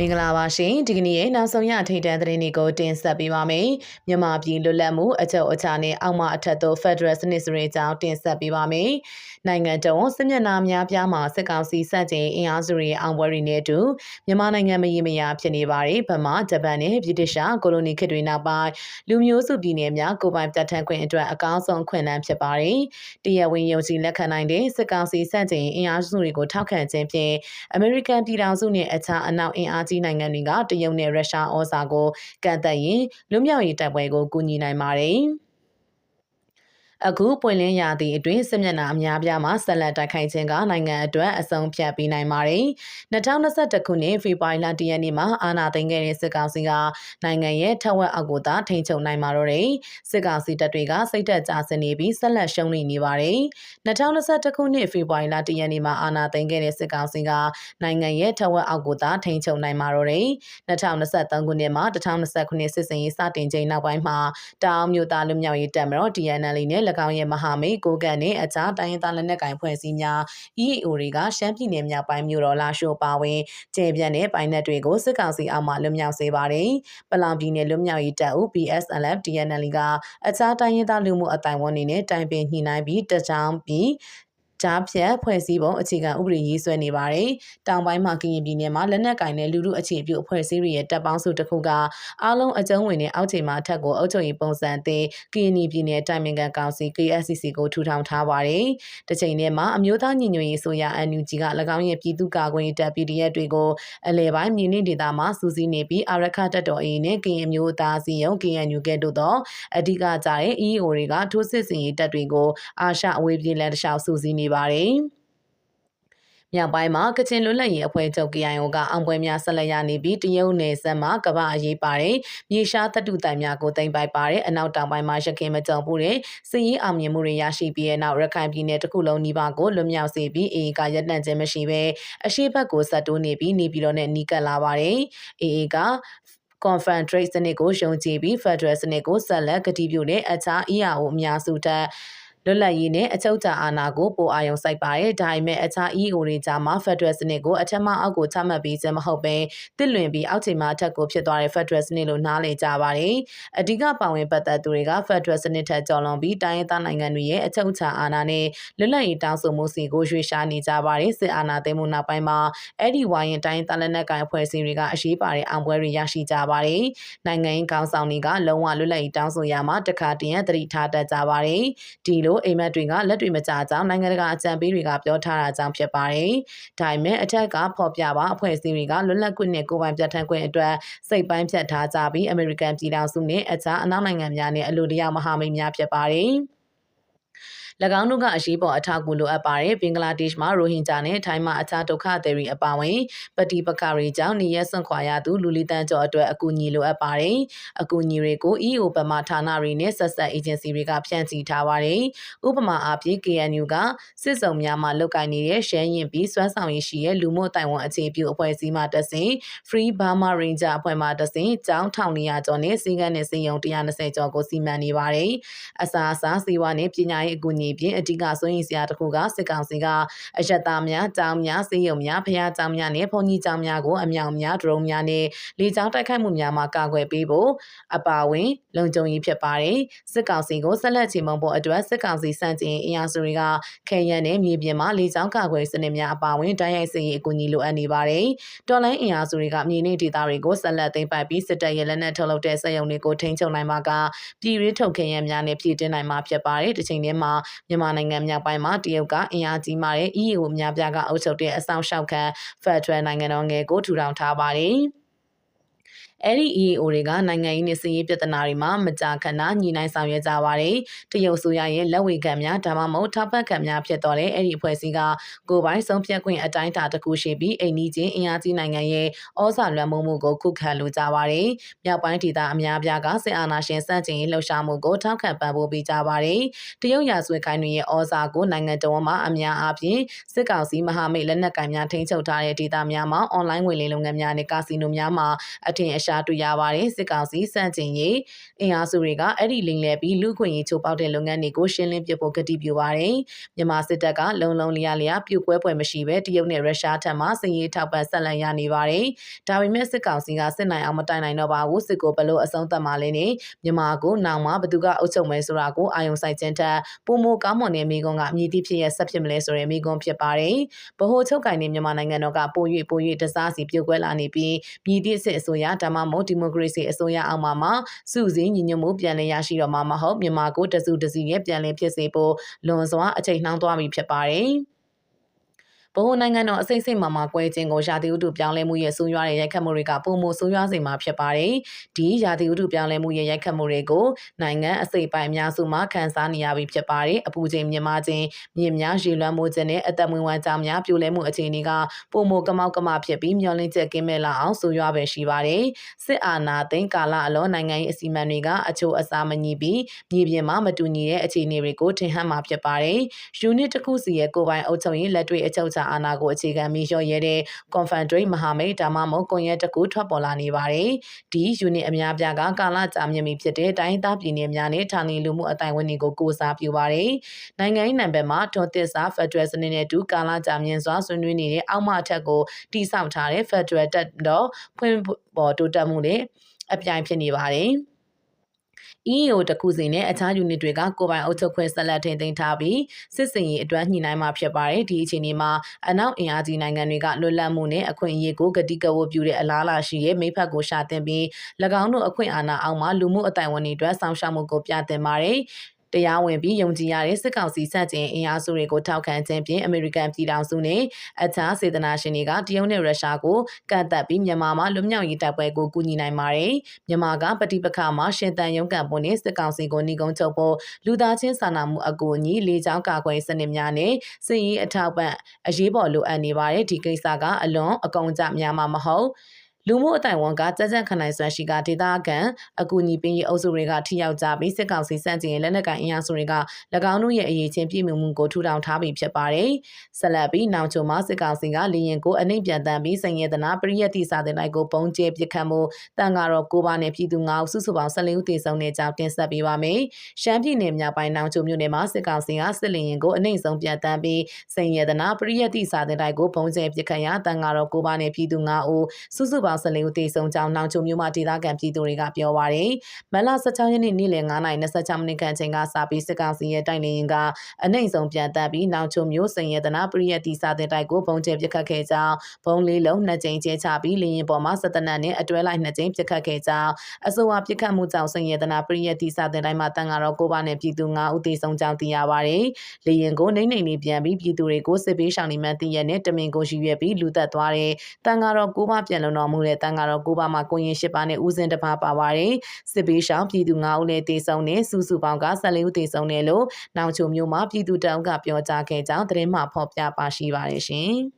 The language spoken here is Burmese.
မင်္ဂလာပါရှင်ဒီကနေ့ရဲ့နောက်ဆုံးရထိတ်တန်းသတင်းတွေကိုတင်ဆက်ပေးပါမယ်မြန်မာပြည်လွတ်လပ်မှုအချုပ်အခြာနဲ့အောက်မအထက်သို့ Federal စနစ်စရိတ်ကြောင်းတင်ဆက်ပေးပါမယ်နိုင်ငံတော်စစ်မျက်နှာများပြားမှာစစ်ကောင်စီစက်ကျင်းအင်အားစုတွေအောင်ပွဲတွေနဲ့အတူမြန်မာနိုင်ငံမရေမရာဖြစ်နေပါတယ်ဗမာဂျပန်နဲ့ဗြိတိရှကိုလိုနီခေတ်တွေနောက်ပိုင်းလူမျိုးစုပြည်နယ်များကိုပိုင်ပြဋ္ဌာန်းခွင့်အတွက်အကောင်းဆုံးခွင့်လန်းဖြစ်ပါတယ်တရားဝင်ယုံကြည်လက်ခံနိုင်တဲ့စစ်ကောင်စီစက်ကျင်းအင်အားစုတွေကိုထောက်ခံခြင်းဖြင့်အမေရိကန်ပြည်ထောင်စုနဲ့အခြားအနောက်အင်အားကြီးနိုင်ငံတွေကတရုတ်နဲ့ရုရှားဩဇာကိုကန့်သက်ရင်လွတ်မြောက်ရေးတပ်ပွဲကိုကူညီနိုင်ပါတယ်။ အခုပွင့်လင်းရာသီအတွင်းစစ်မျက်နှာအများပြားမှာဆက်လက်တိုက်ခိုက်ခြင်းကနိုင်ငံအတွက်အဆုံးဖြတ်ပေးနိုင်ပါတယ်။2021ခုနှစ်ဖေဖော်ဝါရီလ10ရက်နေ့မှာအာဏာသိမ်းခဲ့တဲ့စစ်ကောင်စီကနိုင်ငံရဲ့ထက်ဝက်အောက်ကိုသာထိန်းချုပ်နိုင်မှာတော့တယ်။စစ်ကောင်စီတပ်တွေကစိတ်သက်ကြဆနေပြီးဆက်လက်ရှုံးနေပါတယ်။2021ခုနှစ်ဖေဖော်ဝါရီလ10ရက်နေ့မှာအာဏာသိမ်းခဲ့တဲ့စစ်ကောင်စီကနိုင်ငံရဲ့ထက်ဝက်အောက်ကိုသာထိန်းချုပ်နိုင်မှာတော့တယ်။2023ခုနှစ်မှာ2029ခုနှစ်စစ်စင်ရေးစတင်ချိန်နောက်ပိုင်းမှာတောင်မြို့သားလူမျိုးရေးတပ်မတော် DNL နဲ့၎င်းရဲ့မဟာမိတ်ကိုကန်နဲ့အခြားတိုင်းရင်းသားလက်နက်ကိုင်ဖွဲ့စည်းများ EAO တွေကရှမ်းပြည်နယ်မြောက်ပိုင်းမြို့တော်လာရှိုးပါဝင်ကျေပြန့်တဲ့ပိုင်းနယ်တွေကိုစစ်ကောင်စီအောက်မှလွတ်မြောက်စေပါတယ်။ပလောင်ပြည်နယ်လွတ်မြောက်ရေးတပ်ဦး PSLF DNL ကအခြားတိုင်းရင်းသားလူမှုအတိုင်းဝန်တွေနဲ့တိုင်ပင်ညှိနှိုင်းပြီးတကြောင်ပြီး ကြားဖြတ်ဖွဲ့စည်းပုံအခြေခံဥပဒေရေးဆွဲနေပါတယ်။တောင်ပိုင်းမှာကရင်ပြည်နယ်မှာလက်နက်ကင်တဲ့လူလူအခြေပြုအဖွဲ့အစည်းတွေရဲ့တပ်ပေါင်းစုတစ်ခုကအားလုံးအကြုံဝင်တဲ့အောက်ခြေမှာအထက်ကိုအုပ်ချုပ်ရေးပုံစံသစ်ကရင်ပြည်နယ်တိုင်ပင်ခံကောင်စီ KSCC ကိုထူထောင်ထားပါတယ်။တစ်ချိန်တည်းမှာအမျိုးသားညီညွတ်ရေးဆိုရ NUG က၎င်းရဲ့ပြည်သူ့ကာကွယ်ရေးတပ် PDF တွေကိုအလဲပိုင်းမြေနေဒေသမှာစူးစီးနေပြီးအာရခတပ်တော်အေးနဲ့ကရင်မျိုးသားစီယုံ KNU ကဲ့သို့သောအဓိကကြတဲ့ EO တွေကထိုးစစ်ဆင်ရေးတပ်တွေကိုအာရှအဝေးပြေးလမ်းတစ်လျှောက်စူးစီးနေပါတယ်။မြောက်ပိုင်းမှာကချင်လွတ်လပ်ရေးအဖွဲ့ချုပ် KIO ကအောင်ပွဲများဆက်လက်ရနေပြီးတရုတ်နယ်စပ်မှာကမ္ဘာအရေးပါတယ်မြေရှားသတ္တုတိုင်များကိုတင်ပိုက်ပါတယ်အနောက်တောင်ပိုင်းမှာရခင်မကြုံဘူးတဲ့စစ်ရေးအောင်မြင်မှုတွေရရှိပြီးတဲ့နောက်ရခိုင်ပြည်နယ်တစ်ခုလုံးနီးပါးကိုလွတ်မြောက်စေပြီးအေအေကရပ်တန့်ခြင်းမရှိဘဲအရှိတ်ဘက်ကိုဆက်တိုးနေပြီးနေပြည်တော်နဲ့နီးကပ်လာပါတယ်အေအေက Confederate စနစ်ကိုယုံကြည်ပြီး Federal စနစ်ကိုဆက်လက်ကတိပြုတဲ့အခြား EAO အများစုထက် လွတ်လပ်ရေးနဲ့အချုပ်အခြာအာဏာကိုပိုအာရုံစိုက်ပါတယ်။ဒါပေမဲ့အခြား EO တွေကြားမှာ Federal စနစ်ကိုအထက်မှအောက်ကိုချမှတ်ပြီးခြင်းမဟုတ်ဘဲတစ်လွင်ပြီးအောက်ခြေမှအထက်ကိုဖြစ်သွားတဲ့ Federal စနစ်လို့နားလည်ကြပါတယ်။အဓိကပါဝင်ပတ်သက်သူတွေက Federal စနစ်ထက်ကျော်လွန်ပြီးတိုင်းရင်းသားနိုင်ငံတွေရဲ့အချုပ်အခြာအာဏာနဲ့လွတ်လပ်ရေးတောင်းဆိုမှုစီကိုရွေးရှားနေကြပါတယ်။စစ်အာဏာသိမ်းမှုနောက်ပိုင်းမှာအဲ့ဒီဝိုင်းရင်တိုင်းသားလက်နက်ကိုင်အဖွဲ့အစည်းတွေကအရေးပါတဲ့အောင်ပွဲတွေရရှိကြပါတယ်။နိုင်ငံရေးခေါင်းဆောင်တွေကလုံးဝလွတ်လပ်ရေးတောင်းဆိုရမှာတခါတည်းရသတိထားတတ်ကြပါတယ်။ဒီလိုအိမ်မက်တွေကလက်တွေမကြကြောင်းနိုင်ငံတကာအကြံပေးတွေကပြောထားတာကြောင့်ဖြစ်ပါတယ်။ဒါပေမဲ့အထက်ကဖော်ပြပါအဖွဲ့အစည်းတွေကလွတ်လပ်ခွင့်နဲ့ကိုယ်ပိုင်ပြဋ္ဌာန်းခွင့်အတွက်စိတ်ပိုင်းဖြတ်ထားကြပြီးအမေရိကန်ပြည်ထောင်စုနဲ့အခြားအနောက်နိုင်ငံများနဲ့အလိုတရမဟာမိတ်များဖြစ်ပါတယ်။၎ င်းတို့ကအရေးပေါ်အထောက်အကူလိုအပ်ပါတယ်ဘင်္ဂလားဒေ့ရှ်မှာရိုဟင်ဂျာနဲ့ထိုင်းမှာအခြားဒုက္ခသည်တွေအပါအဝင်ပဋိပက္ခတွေကြောင့်နေရဆွန့်ခွာရသူလူလီတန်းကျော်အတွက်အကူအညီလိုအပ်ပါတယ်အကူအညီတွေကို EO ဗမာဌာနတွေနဲ့ဆက်ဆက်အေဂျင်စီတွေကဖြန့်ချီထားပါတယ်ဥပမာအားဖြင့် KNU ကစစ်စုံများမှာလုပ်ကိုင်နေတဲ့ရှမ်းရင်ပြီးစွမ်းဆောင်ရည်ရှိတဲ့လူမှုတိုင်ဝန်အခြေပြုအဖွဲ့အစည်းမှတဆင် Free Burma Ranger အဖွဲ့မှတဆင်ကျောင်းထောင်နေရကျော်နဲ့စီကန်းနဲ့စီယုံ120ကျော်ကိုစီမံနေပါတယ်အစားအစာစီဝါနဲ့ပညာရေးအကူအညီဖြင့်အဓိကစိုးရိမ်စရာတစ်ခုကစစ်ကောင်စီကအယက်သားများတောင်များစေယုံများဖျားကြောင်များနဲ့ဘုံကြီးကြောင်များကိုအမြောင်များဒရုန်းများနဲ့လေကြောင်းတိုက်ခိုက်မှုများမှာကာကွယ်ပေးဖို့အပါအဝင် လုံခြုံရေးဖြစ်ပါတယ်စစ်ကောင်စီကိုဆက်လက်ချေမှုန်းဖို့အတွက်စစ်ကောင်စီစန့်ကျင်အင်အားစုတွေကခဲရန်နဲ့မြေပြင်မှာလေကြောင်းကာကွယ်စနစ်များအပါအဝင်တိုင်းရိုက်စစ်ရေးအကူအညီလိုအပ်နေပါတယ်တော်လိုင်းအင်အားစုတွေကမြေနေဒေသတွေကိုဆက်လက်သိမ်းပိုက်ပြီးစစ်တပ်ရဲ့လက်နက်ထုတ်လုပ်တဲ့စက်ရုံတွေကိုထိန်းချုပ်နိုင်မှာကပြည်ရင်းထုတ်ခဲရန်များနဲ့ပြည်တင်နိုင်မှာဖြစ်ပါတယ်ဒီချိန်ထဲမှာမြန်မာနိုင်ငံမြောက်ပိုင်းမှာတရုတ်ကအင်အားကြီးမာတဲ့ EU အများပြားကအုပ်ချုပ်တဲ့အဆောင်ရှောက်ခံ Federal နိုင်ငံတော်ငယ်ကိုထူထောင်ထားပါတယ်။ အဲ့ဒီ EAO တွေကနိုင်ငံရေးနဲ့စီးရေးပြဿနာတွေမှာမကြာခဏညှိနှိုင်းဆောင်ရွက်ကြပါတယ်။တရုတ်ဆိုရရဲ့လက်ဝေခံများဒါမှမဟုတ်ထောက်ပံ့ခံများဖြစ်တော်လဲအဲ့ဒီအဖွဲ့အစည်းကကိုပိုင်ဆုံးဖြတ်ခွင့်အတိုင်းအတာတစ်ခုရှိပြီးအိန္ဒိချင်းအင်အားကြီးနိုင်ငံရဲ့ဩဇာလွှမ်းမိုးမှုကိုခုခံလိုကြပါတယ်။မြောက်ပိုင်းဒေသအများပြားကစစ်အာဏာရှင်စန့်ကျင်ရေးလှုပ်ရှားမှုကိုထောက်ခံပံ့ပိုးပေးကြပါတယ်။တရုတ်ရာဇဝတ်ခိုင်းတွေရဲ့ဩဇာကိုနိုင်ငံတော်မှာအများအားဖြင့်စစ်ကောင်စီမဟာမိတ်လက်နက်ကိုင်များထိန်းချုပ်ထားတဲ့ဒေသများမှာအွန်လိုင်းငွေလိမ်လုပ်ငန်းများနဲ့ကာစီနိုများမှာအထင်အရှားတွေ့ရပါတယ်စစ်ကောင်စီစန့်ကျင်ရေးအင်အားစုတွေကအဲ့ဒီလိမ်လည်ပြီးလူခွင့်ရေးချိုးပေါက်တဲ့လုပ်ငန်းတွေကိုရှင်းလင်းပြဖို့ကတိပြုပါတယ်မြန်မာစစ်တပ်ကလုံလုံလျားလျားပြိုကွဲပွဲမရှိဘဲတရုတ်နဲ့ရုရှားထံမှစည်ရေးထောက်ပံ့ဆက်လက်ရနေပါတယ်ဒါပေမဲ့စစ်ကောင်စီကစစ်နိုင်အောင်မတိုင်နိုင်တော့ပါဘူးစစ်ကိုဘလို့အဆုံးသတ်မှလည်းနေမြန်မာကိုနောင်မှာဘသူကအုပ်ချုပ်မယ်ဆိုတာကိုအာယုံဆိုင်ခြင်းထက်ပုံမကောင်းမွန်တဲ့မိကွန်ကမြည်သည့်ဖြစ်ရဆက်ဖြစ်မလဲဆိုတဲ့မိကွန်ဖြစ်ပါတယ်ဗဟိုချုပ်ကိုင်နေမြန်မာနိုင်ငံတော်ကပို၍ပို၍တစားစီပြုတ်ကွဲလာနေပြီးမြည်သည့်စစ်အစိုးရဒါမှမဟုတ်ဒီမိုကရေစီအစိုးရအောက်မှာမှစုစည်းညီညွတ်မှုပြန်လည်ရရှိတော့မှာမဟုတ်မြန်မာကိုတစုတစည်းရဲ့ပြန်လည်ဖြစ်စေဖို့လွန်စွာအချိန်နှောင်းသွားပြီဖြစ်ပါတယ်။ ဗဟိုနိုင်ငံတော်အစိမ့်စိမ့်မာမာကွဲခြင်းကိုရာသီဥတုပြောင်းလဲမှုရဲ့ဆိုးရွားတဲ့ရိုက်ခတ်မှုတွေကပုံမှုဆိုးရွားစေမှာဖြစ်ပါတယ်။ဒီရာသီဥတုပြောင်းလဲမှုရဲ့ရိုက်ခတ်မှုတွေကိုနိုင်ငံအစိပ်ပိုင်းအများစုမှာခံစားနေရပြီဖြစ်ပါတယ်။အပူချိန်မြင့်မာခြင်းမြင့်များရေလွှမ်းမှုခြင်းနဲ့အသက်မွေးဝမ်းကြောင်းများပြိုလဲမှုအခြေအနေကပုံမှုကမောက်ကမဖြစ်ပြီးမျောလင့်ချက်ကင်းမဲ့လာအောင်ဆိုးရွားပဲရှိပါတယ်။စစ်အာဏာသိမ်းကာလအလုံးနိုင်ငံရေးအစီအမံတွေကအချို့အစားမညီပြီးမြေပြင်မှာမတူညီတဲ့အခြေအနေတွေကိုထင်ဟပ်မှာဖြစ်ပါတယ်။ unit တစ်ခုစီရဲ့ကိုယ်ပိုင်အုပ်ချုပ်ရေးလက်တွေ့အချုပ်ချာအာဏာကိုအခြေခံပြီးလျှော့ရဲတဲ့ Confederate မဟာမိတ်ဒါမှမဟုတ်ကွန်ရက်တစ်ခုထွက်ပေါ်လာနေပါတယ်။ဒီ unit အများပြားကကာလကြာမြင့်ပြီဖြစ်တဲ့တိုင်းသားပြည်နယ်များနဲ့ဌာနေလူမှုအတိုင်းဝန်တွေကိုကိုစားပြုပါတယ်။နိုင်ငံရေးနံပါတ်မှာထွန်သစ်စာ Federal စနစ်နဲ့တူကာလကြာမြင့်စွာဆွေးနွေးနေတဲ့အောက်မအထက်ကိုတိစောက်ထားတဲ့ Federal တက်တော့ဖွင့်ပေါ်တိုးတက်မှုနဲ့အပြိုင်ဖြစ်နေပါတယ်။ EAO တခုစီနဲ့အခြား unit တွေကကိုယ်ပိုင်အုပ်ချုပ်ခွင့်ဆက်လက်ထိန်းသိမ်းထားပြီးစစ်စင်ရေးအတွက်ညှိနှိုင်းမှာဖြစ်ပါတယ်ဒီအခြေအနေမှာအနောက်အင်အားကြီးနိုင်ငံတွေကလွတ်လပ်မှုနဲ့အခွင့်အရေးကိုဂတိကဝတ်ပြုတဲ့အလားအလာရှိရဲ့မိဖက်ကိုရှာတင်ပြီး၎င်းတို့အခွင့်အာဏာအောက်မှာလူမှုအတိုင်းဝန်တွေအတွက်ဆောင်ရှောက်မှုကိုပြသင်ပါတယ် တရားဝင်ပြီးယုံကြည်ရတဲ့စစ်ကောင်စီစန့်ကျင်အင်အားစုတွေကိုထောက်ခံခြင်းဖြင့်အမေရိကန်ပြည်ထောင်စုနဲ့အခြားစေတနာရှင်တွေကတရုတ်နဲ့ရုရှားကိုကန့်သက်ပြီးမြန်မာမှာလွတ်မြောက်ရေးတပ်ပွဲကိုကူညီနိုင်ပါတယ်။မြန်မာကပဋိပက္ခမှာရှင်တန်ရုံးကန်ပုံနဲ့စစ်ကောင်စီကိုနှီးကုန်းချုပ်ဖို့လူသားချင်းစာနာမှုအကူအညီလေးချောင်းကာကွယ်စနစ်များနဲ့စစ်ရေးအထောက်ပံ့အရေးပေါ်လိုအပ်နေပါတယ်ဒီကိစ္စကအလွန်အကုန်ကြများမှာမဟုတ် လူမှုအတိုင်းဝန်ကကြက်ကြက်ခနိုင်စွမ်းရှိကဒေသခံအကူအညီပေးရေးအုပ်စုတွေကထိရောက်ကြပြီးစစ်ကောင်စီစန့်ကျင်လက်နက်ကိုင်အင်အားစုတွေက၎င်းတို့ရဲ့အရေးချင်းပြည်မှုမှုကိုထူထောင်ထားပြီးဖြစ်ပါတယ်။ဆက်လက်ပြီးနောက်ချုံမှာစစ်ကောင်စီကလေရင်ကိုအနှိမ့်ပြန်တမ်းပြီးစင်ရတနာပရိယတ်တိစာတင်လိုက်ကိုပုံကျဲပစ်ခတ်မှုတန်ကတော့ကိုပါနဲ့ပြည်သူ၅ဦးစုစုပေါင်း14ဦးသေဆုံးတဲ့ကြောင်းတင်ဆက်ပေးပါမယ်။ရှမ်းပြည်နယ်မြောက်ပိုင်းနောက်ချုံမြို့နယ်မှာစစ်ကောင်စီကစစ်လေရင်ကိုအနှိမ့်ဆုံးပြန်တမ်းပြီးစင်ရတနာပရိယတ်တိစာတင်လိုက်ကိုပုံကျဲပစ်ခတ်ရာတန်ကတော့ကိုပါနဲ့ပြည်သူ၅ဦးစုစုပေါင်း14ဦးသေဆုံးကြောင်းနောင်ချုံမြို့မှာဒေသခံပြည်သူတွေကပြောပါရယ်မလ16ရက်နေ့နေ့လယ်9:26မိနစ်ခန့်ချိန်ကစပြီးစစ်ကောင်စီရဲ့တိုက်လေရင်ကအနှိမ့်ဆုံးပြန်တက်ပြီးနောင်ချုံမြို့စင်ရတနာပရိယတ်တီစာတဲ့တိုက်ကိုပုံကျဲပစ်ခတ်ခဲ့ကြောင်းဘုံလေးလုံးနှစ်ကြိမ်ကျဲချပြီးလေရင်ပေါ်မှာစတနတ်နဲ့အတွဲလိုက်နှစ်ကြိမ်ပစ်ခတ်ခဲ့ကြောင်းအဆိုအပစ်ခတ်မှုကြောင့်စင်ရတနာပရိယတ်တီစာတဲ့တိုက်မှာတန်ကတော့ကိုပါနဲ့ပြည်သူ9ဦးသေဆုံးကြောင်းသိရပါရယ်လေရင်ကိုနှိမ့်နှိမ့်လေးပြန်ပြီးပြည်သူတွေကိုစစ်ပေးရှောင်နေမှန်းသိရတဲ့တမင်ကိုရှိရွက်ပြီးလူသက်သွားတဲ့တန်ကတော့ကိုပါပြန်လုံတော်မူတဲ့တန်ကတော့ကိုပါမှာကိုရင်၈ပါးနဲ့ဦးစင်တစ်ပါးပါပါတယ်စစ်ပေးရှောင်ပြည်သူ9ဦးလည်းတေဆုံးနဲ့စုစုပေါင်းက14ဦးတေဆုံးတယ်လို့နောင်ချုံမျိုးမှာပြည်သူတောင်းကပြောကြားခဲ့ကြောင်းသတင်းမှဖော်ပြပါရှိပါတယ်ရှင်